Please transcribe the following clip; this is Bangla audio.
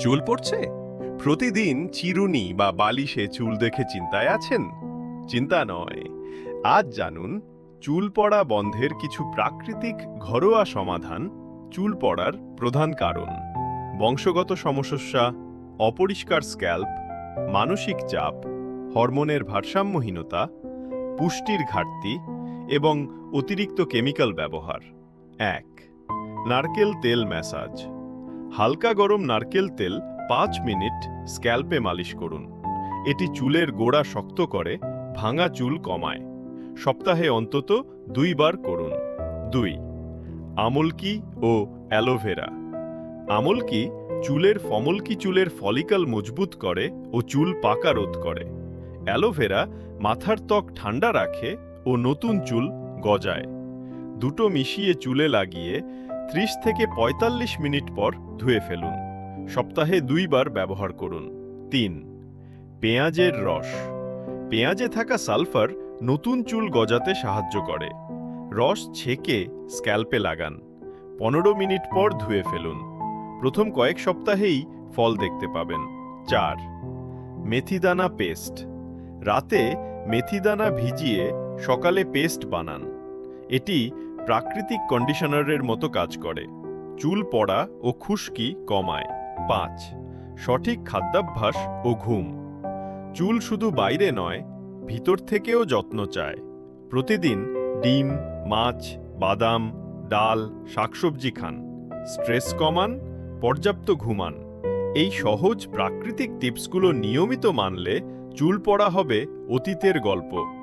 চুল পড়ছে? প্রতিদিন চিরুনি বা বালিশে চুল দেখে চিন্তায় আছেন? চিন্তা নয়। আজ জানুন, চুল পড়া বন্ধের কিছু প্রাকৃতিক ঘরোয়া সমাধান চুল পড়ার প্রধান কারণ। বংশগত সমস্যা, অপরিষ্কার স্ক্যাল্প, মানসিক চাপ, হরমোনের ভারসাম্যহীনতা, পুষ্টির ঘাটতি এবং অতিরিক্ত কেমিক্যাল ব্যবহার। এক, নারকেল তেল ম্যাসাজ। হালকা গরম নারকেল তেল পাঁচ মিনিট স্ক্যাল্পে মালিশ করুন। এটি চুলের গোড়া শক্ত করে, ভাঙা চুল কমায়। সপ্তাহে অন্তত দুইবার করুন। দুই, আমলকি ও অ্যালোভেরা। আমলকি চুলের ফমলকি চুলের ফলিকাল মজবুত করে ও চুল পাকা রোধ করে। অ্যালোভেরা মাথার ত্বক ঠান্ডা রাখে ও নতুন চুল গজায়। দুটো মিশিয়ে চুলে লাগিয়ে ত্রিশ থেকে ৪৫ মিনিট পর ধুয়ে ফেলুন। সপ্তাহে দুইবার ব্যবহার করুন। তিন, পেঁয়াজের রস। পেঁয়াজে থাকা সালফার নতুন চুল গজাতে সাহায্য করে। রস ছেঁকে স্ক্যাল্পে লাগান। পনেরো মিনিট পর ধুয়ে ফেলুন। প্রথম কয়েক সপ্তাহেই ফল দেখতে পাবেন। চার, মেথিদানা পেস্ট। রাতে মেথিদানা ভিজিয়ে সকালে পেস্ট বানান। এটি প্রাকৃতিক কন্ডিশনারের মতো কাজ করে। চুল পড়া ও খুশকি কমায়। পাঁচ, সঠিক খাদ্যাভ্যাস ও ঘুম। চুল শুধু বাইরে নয়, ভিতর থেকেও যত্ন চায়। প্রতিদিন ডিম, মাছ, বাদাম, ডাল, শাকসবজি খান। স্ট্রেস কমান, পর্যাপ্ত ঘুমান। এই সহজ প্রাকৃতিক টিপসগুলো নিয়মিত মানলে চুল পড়া হবে অতীতের গল্প।